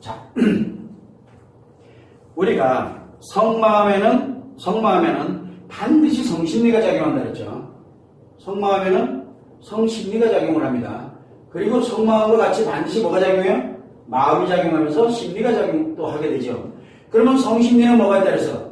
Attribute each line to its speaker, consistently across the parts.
Speaker 1: 자, 우리가 성마음에는 성마음에는 반드시 성심리가 작용한다 그랬죠. 성마음에는 성심리가 작용을 합니다. 그리고 성마음과 같이 반드시 뭐가 작용해요? 마음이 작용하면서 심리가 작용도 하게 되죠. 그러면 성심리는 뭐가 있다 그래서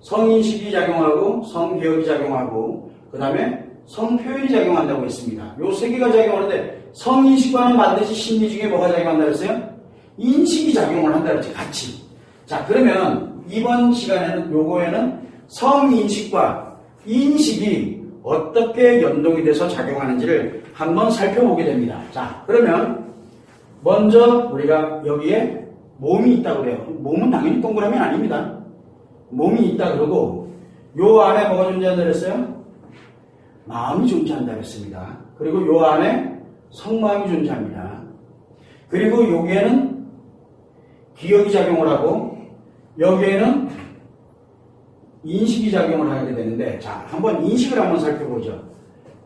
Speaker 1: 성인식이 작용하고 성기억이 작용하고 그 다음에 성표현이 작용한다고 했습니다. 요 세 개가 작용하는데 성인식과는 반드시 심리 중에 뭐가 작용한다 그랬어요? 인식이 작용을 한다 그랬지 같이. 자 그러면 이번 시간에는 요거에는 성인식과 인식이 어떻게 연동이 돼서 작용하는지를 한번 살펴보게 됩니다. 자 그러면 먼저 우리가 여기에 몸이 있다고 그래요. 몸은 당연히 동그라미 아닙니다. 몸이 있다 그러고 요 안에 뭐가 존재한다 그랬어요? 마음이 존재한다 그랬습니다. 그리고 요 안에 성마음이 존재합니다. 그리고 여기에는 기억이 작용을 하고 여기에는 인식이 작용을 하게 되는데 자 한번 인식을 한번 살펴보죠.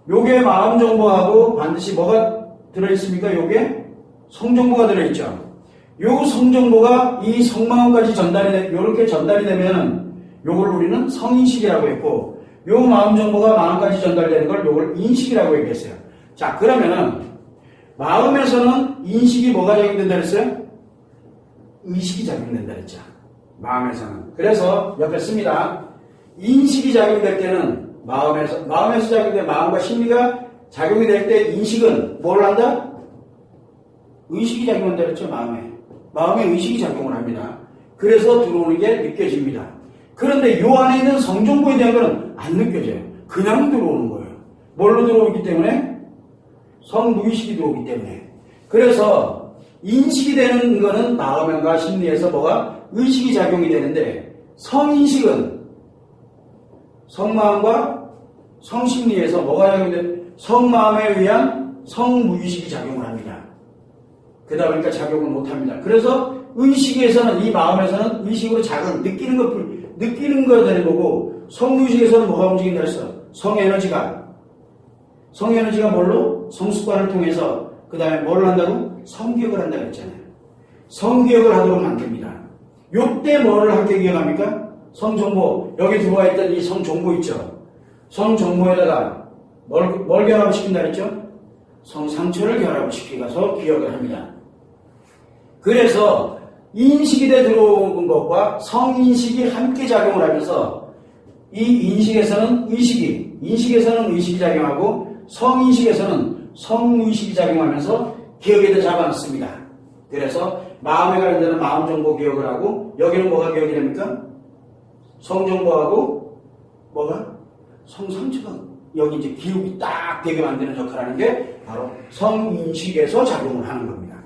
Speaker 1: 요게 마음 정보하고 반드시 뭐가 들어있습니까? 요게 성정보가 들어있죠. 요 성정보가 이 성마음까지 전달이 되, 요렇게 전달이 되면은 요걸 우리는 성인식이라고 했고 요 마음 정보가 마음까지 전달되는 걸 요걸 인식이라고 얘기했어요. 자 그러면은 마음에서는 인식이 뭐가 작용된다 그랬어요? 의식이 작용된다 그랬죠. 마음에서는. 그래서 옆에 씁니다. 인식이 작용될 때는 마음에서 마음에서 작용된 마음과 심리가 작용이 될 때 인식은 뭘 한다? 의식이 작용한다 그랬죠, 마음에. 마음에 의식이 작용을 합니다. 그래서 들어오는 게 느껴집니다. 그런데 요 안에 있는 성정보에 대한 거는 안 느껴져요. 그냥 들어오는 거예요. 뭘로 들어오기 때문에? 성무의식이 들어오기 때문에. 그래서 인식이 되는 거는 마음과 심리에서 뭐가 의식이 작용이 되는데 성인식은 성마음과 성심리에서 뭐가 작용돼? 성마음에 의한 성무의식이 작용을 합니다. 그러다 보니까 작용을 못합니다. 그래서 의식에서는 이 마음에서는 의식으로 작용, 느끼는 것 느끼는 거 되는 거고 성무의식에서는 뭐가 움직인다 했어? 성에너지가 성에너지가 뭘로? 성습관을 통해서 그 다음에 뭘 한다고? 성기억을 한다고 했잖아요. 성기억을 하도록 만듭니다. 요때 뭐를 함께 기억합니까? 성정보 여기 들어와 있던 이 성정보 있죠. 성정보에다가 뭘, 뭘 결합을 시킨다 그랬죠? 성상처를 결합을 시키면서 기억을 합니다. 그래서 인식이 돼 들어온 것과 성인식이 함께 작용을 하면서 이 인식에서는 의식이, 인식에서는 의식이 작용하고 성인식에서는 성의식이 작용하면서 기억에다 잡아놨습니다. 그래서 마음에 관련되는 마음 정보 기억을 하고 여기는 뭐가 기억이 됩니까? 성 정보하고 뭐가? 성상처가 여기 이제 기억이 딱 되게 만드는 역할을 하는 게 바로 성인식에서 작용을 하는 겁니다.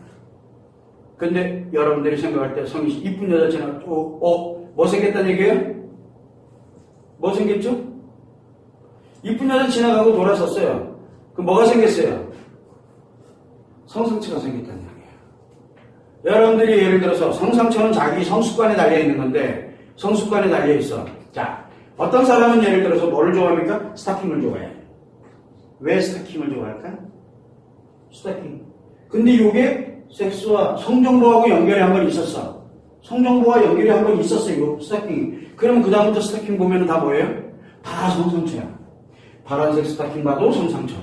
Speaker 1: 근데 여러분들이 생각할 때 성인식 이쁜 여자 지나 어, 어, 뭐 생겼다는 얘기예요? 뭐 생겼죠? 이쁜 여자 지나가고 돌아섰어요. 그럼 뭐가 생겼어요? 성상처가 생겼다는 얘기예요. 여러분들이 예를 들어서 성상처는 자기 성습관에 달려 있는 건데 성습관에 달려 있어. 자, 어떤 사람은 예를 들어서 뭐를 좋아합니까? 스타킹을 좋아해. 왜 스타킹을 좋아할까? 스타킹. 근데 이게 섹스와 성정보하고 연결이 한 번 있었어. 성정보와 연결이 한 번 있었어, 이거 스타킹. 그러면 그다음부터 스타킹 보면 다 뭐예요? 다 성상처야. 파란색 스타킹 봐도 성상처.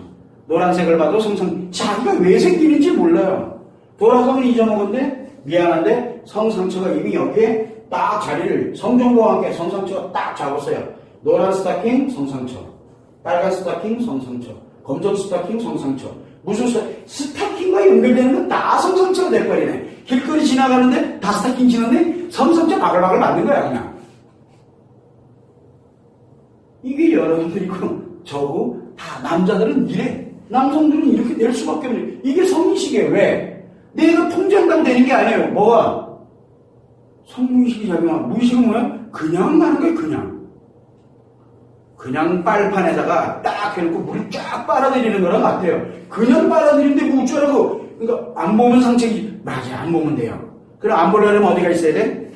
Speaker 1: 노란색을 봐도 성상, 자기가 왜 생기는지 몰라요. 돌아서면 잊어먹었는데, 미안한데, 성상처가 이미 여기에 딱 자리를 성정보와 함께 성상처가 딱 잡았어요. 노란 스타킹, 성상처. 빨간 스타킹, 성상처. 검정 스타킹, 성상처. 무슨 스, 스타킹과 연결되는 건 다 성상처가 돼버리네. 길거리 지나가는데 다 스타킹 신었네? 성상처 바글바글 만든 거야, 그냥. 이게 여러분들이고 저고 다 남자들은 이래. 남성들은 이렇게 될 수밖에 없네. 이게 성인식이에요. 왜? 내가 통제한다고 되는 게 아니에요. 뭐가? 성무의식이 작용하고 무의식은 뭐야? 그냥 나는 거야 그냥. 그냥 빨판에다가 딱 해놓고 물이 쫙 빨아들이는 거랑 같아요. 그냥 빨아들이는데 뭐 어쩌라고. 그러니까 안 보면 상책이 맞아 안 보면 돼요. 그럼 안 보려면 어디가 있어야 돼?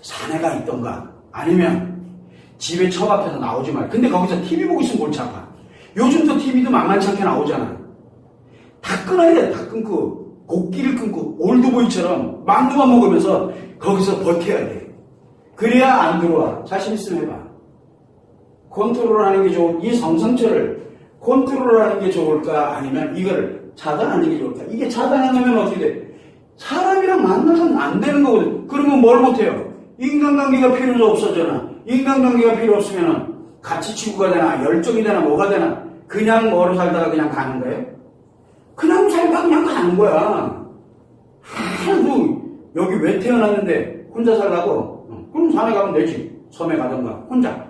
Speaker 1: 산에가 있던가 아니면 집에 첩 앞에서 나오지 말. 근데 거기서 TV 보고 있으면 골치 아파. 요즘도 TV도 만만치 않게 나오잖아. 다 끊어야 돼. 다 끊고 곡기를 끊고 올드보이처럼 만두만 먹으면서 거기서 버텨야 돼. 그래야 안 들어와. 자신 있으면 해봐. 컨트롤 하는 게 좋은 이 성상처를 컨트롤 하는 게 좋을까 아니면 이거를 차단하는 게 좋을까? 이게 차단하면 어떻게 돼? 사람이랑 만나서는 안 되는 거거든. 그러면 뭘 못해요? 인간관계가 필요 없어잖아. 인간관계가 필요 없으면 같이 치고가 되나 열정이 되나 뭐가 되나 그냥 뭐로 살다가 그냥 가는 거예요? 그냥 살다가 그냥 가는 거야. 하나도 여기 왜 태어났는데 혼자 살라고? 어, 그럼 산에 가면 되지. 섬에 가던가 혼자.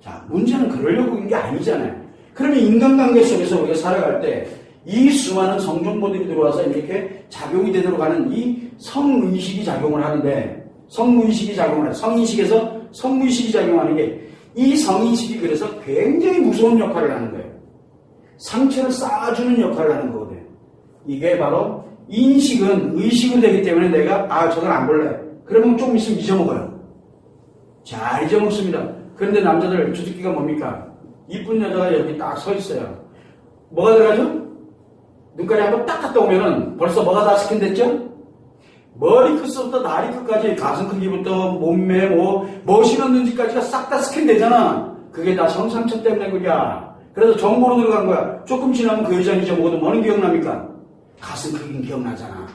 Speaker 1: 자, 문제는 그러려고 한게 아니잖아요. 그러면 인간관계 속에서 우리가 살아갈 때 이 수많은 성정보들이 들어와서 이렇게 작용이 되도록 하는 이 성의식이 작용을 하는데 성의식이 작용을 해. 성의식에서 성의식이 작용하는 게 이 성의식이 그래서 굉장히 무서운 역할을 하는 거예요. 상처를 쌓아주는 역할을 하는 거거든요. 이게 바로 인식은 의식은 되기 때문에 내가 아 저건 안 볼래. 그러면 조금 있으면 잊어먹어요. 잘 잊어먹습니다. 그런데 남자들 주특기가 뭡니까? 이쁜 여자가 여기 딱 서 있어요. 뭐가 들어가죠? 눈깔이 한번 딱 갔다 오면은 벌써 뭐가 다 스캔됐죠? 머리 끝부터 다리 끝까지 가슴 크기부터 몸매 뭐, 뭐 신었는지까지가 싹 다 스캔되잖아. 그게 다 성상처 때문에 그야. 그래서 정보로 들어간 거야. 조금 지나면 그 여자 잊어먹어도 뭐는 기억납니까? 가슴 크기는 기억나잖아.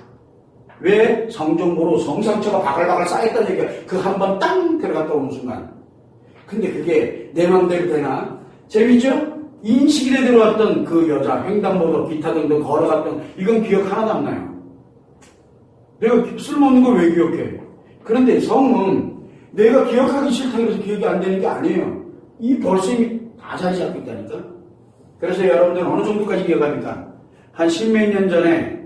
Speaker 1: 왜? 성정보로 성상처가 바글바글 쌓였다는 얘기야. 그 한 번 땅 들어갔다 오는 순간. 근데 그게 내 마음대로 되나? 재밌죠? 인식일에 들어왔던 그 여자, 횡단보도, 기타 등등 걸어갔던, 이건 기억 하나도 안 나요. 내가 술 먹는 걸 왜 기억해? 그런데 성은 내가 기억하기 싫다고 해서 기억이 안 되는 게 아니에요. 이 벌써 이미 다 자리 잡고 있다니까? 그래서 여러분들 어느 정도까지 기억합니까? 한 십몇 년 전에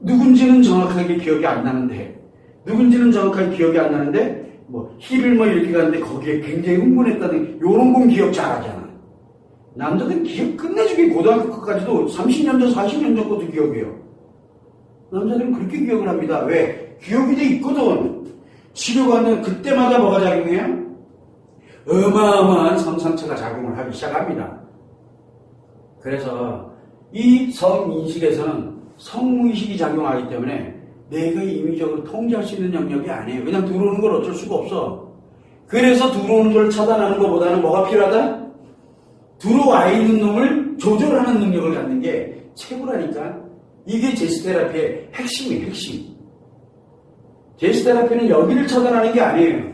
Speaker 1: 누군지는 정확하게 기억이 안 나는데, 누군지는 정확하게 기억이 안 나는데, 뭐, 힐을 뭐 이렇게 갔는데 거기에 굉장히 흥분했다는, 요런 건 기억 잘 하잖아. 남자들은 기억 끝내주기 고등학교 끝까지도 30년 전, 40년 전 것도 기억해요. 남자들은 그렇게 기억을 합니다. 왜? 기억이 돼 있거든. 치료받는 그때마다 뭐가 작용해요? 어마어마한 성상처가 작용을 하기 시작합니다. 그래서 이 성인식에서는 성의식이 작용하기 때문에 내가 임의적으로 통제할 수 있는 영역이 아니에요. 그냥 들어오는 걸 어쩔 수가 없어. 그래서 들어오는 걸 차단하는 것보다는 뭐가 필요하다? 들어와 있는 놈을 조절하는 능력을 갖는 게 최고라니까. 이게 제스테라피의 핵심이에요, 핵심. 제스테라피는 여기를 차단하는 게 아니에요.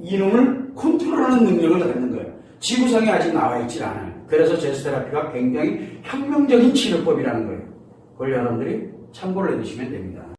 Speaker 1: 이놈을 컨트롤하는 능력을 갖는 거예요. 지구상에 아직 나와 있질 않아요. 그래서 제스테라피가 굉장히 혁명적인 치료법이라는 거예요. 그걸 여러분들이 참고를 해두시면 됩니다.